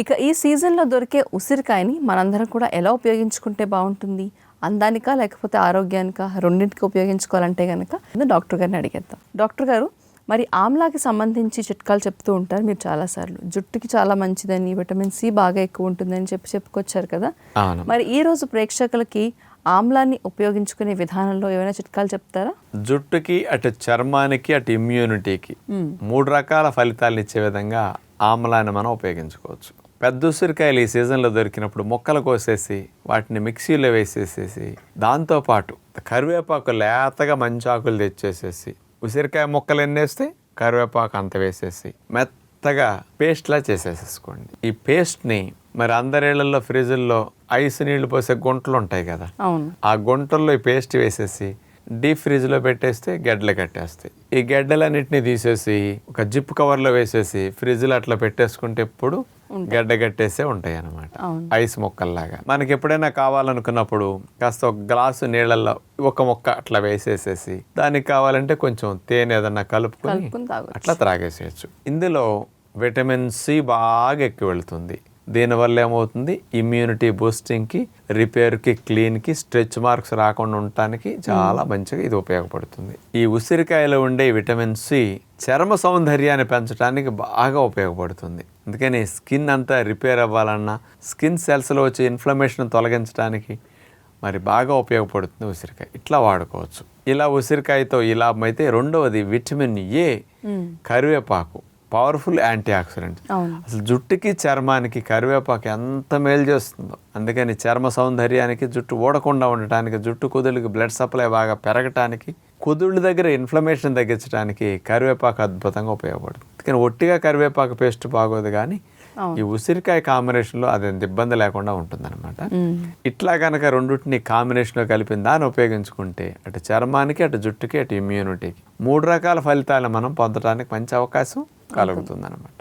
ఇక ఈ సీజన్లో దొరికే ఉసిరికాయని మనందరం కూడా ఎలా ఉపయోగించుకుంటే బాగుంటుంది? అందానికా లేకపోతే ఆరోగ్యానికా? రెండింటికి ఉపయోగించుకోవాలంటే కనుక డాక్టర్ గారిని అడిగేద్దాం. డాక్టర్ గారు మరి ఆమ్లాకి సంబంధించి చిట్కాలు చెప్తూ ఉంటారు మీరు చాలాసార్లు జుట్టుకి చాలా మంచిదని విటమిన్ సి బాగా ఎక్కువ ఉంటుందని చెప్పి చెప్పుకొచ్చారు కదా. మరి ఈ రోజు ప్రేక్షకులకి ఆమ్లాన్ని ఉపయోగించుకునే విధానంలో ఏమైనా చిట్కాలు చెప్తారా? జుట్టుకి అటు చర్మానికి అటు ఇమ్యూనిటీకి మూడు రకాల ఫలితాలు ఇచ్చే విధంగా ఆమ్లాన్ని మనం ఉపయోగించుకోవచ్చు. పెద్ద ఉసిరికాయలు ఈ సీజన్లో దొరికినప్పుడు మొక్కలు కోసేసి వాటిని మిక్సీలో వేసేసేసి దాంతోపాటు కరివేపాకు లేతగా మంచి ఆకులు తెచ్చేసేసి ఉసిరికాయ మొక్కలు ఎన్నేస్తే కరివేపాకు అంత వేసేసి మెత్తగా పేస్ట్లా చేసేసేసుకోండి. ఈ పేస్ట్ని మరి అందరిళ్ళలో ఫ్రిడ్జ్ల్లో ఐస్ నీళ్ళు పోసే గుంటలు ఉంటాయి కదా? అవును. ఆ గుంటల్లో ఈ పేస్ట్ వేసేసి డీప్ ఫ్రిడ్జ్లో పెట్టేస్తే గడ్డలు కట్టేస్తాయి. ఈ గడ్డలన్నిటిని తీసేసి ఒక జిప్ కవర్లో వేసేసి ఫ్రిడ్జ్లో అట్లా పెట్టేసుకుంటే ఎప్పుడు గడ్డ కట్టేసే ఉంటాయి అన్నమాట. అవును. ఐస్ మొక్కల్లాగా. మనకి ఎప్పుడైనా కావాలనుకున్నప్పుడు కాస్త ఒక గ్లాసు నీళ్ళల్లో ఒక మొక్క అట్లా వేసేసేసి దానికి కావాలంటే కొంచెం తేనె ఏదన్నా కలుపుకొని. అట్లా త్రాగేసేయచ్చు. ఇందులో విటమిన్ సి బాగా ఎక్కువ వెళుతుంది. దీనివల్ల ఏమవుతుంది? ఇమ్యూనిటీ బూస్టింగ్కి రిపేర్కి క్లీన్కి స్ట్రెచ్ మార్క్స్ రాకుండా ఉండటానికి చాలా మంచిగా ఇది ఉపయోగపడుతుంది. ఈ ఉసిరికాయలో ఉండే విటమిన్ సి చర్మ సౌందర్యాన్ని పెంచడానికి బాగా ఉపయోగపడుతుంది. అందుకని స్కిన్ అంతా రిపేర్ అవ్వాలన్నా స్కిన్ సెల్స్లో వచ్చే ఇన్ఫ్లమేషన్ తొలగించడానికి మరి బాగా ఉపయోగపడుతుంది ఉసిరికాయ. ఇట్లా వాడుకోవచ్చు. ఇలా ఉసిరికాయతో ఈ లాభం అయితే రెండవది విటమిన్ ఏ కరివేపాకు. Powerful anti oxidant. అసలు జుట్టుకి చర్మానికి కరివేపాకు ఎంత మేలు చేస్తుందో. అందుకని చర్మ సౌందర్యానికి జుట్టు ఊడకుండా ఉండటానికి జుట్టు కుదుళ్ళకి బ్లడ్ సప్లై బాగా పెరగటానికి కుదుళ్ళ దగ్గర ఇన్ఫ్లమేషన్ తగ్గించడానికి కరివేపాకు అద్భుతంగా ఉపయోగపడుతుంది. కానీ ఒట్టిగా కరివేపాకు పేస్ట్ బాగోదు కానీ ఈ ఉసిరికాయ కాంబినేషన్లో అది అంత ఇబ్బంది లేకుండా ఉంటుందన్నమాట. ఇట్లా కనుక రెండింటిని కాంబినేషన్లో కలిపిన దాన్ని ఉపయోగించుకుంటే అటు చర్మానికి అటు జుట్టుకి అటు ఇమ్యూనిటీకి మూడు రకాల ఫలితాలను మనం పొందడానికి మంచి అవకాశం. కలుగుతుంది అనమాట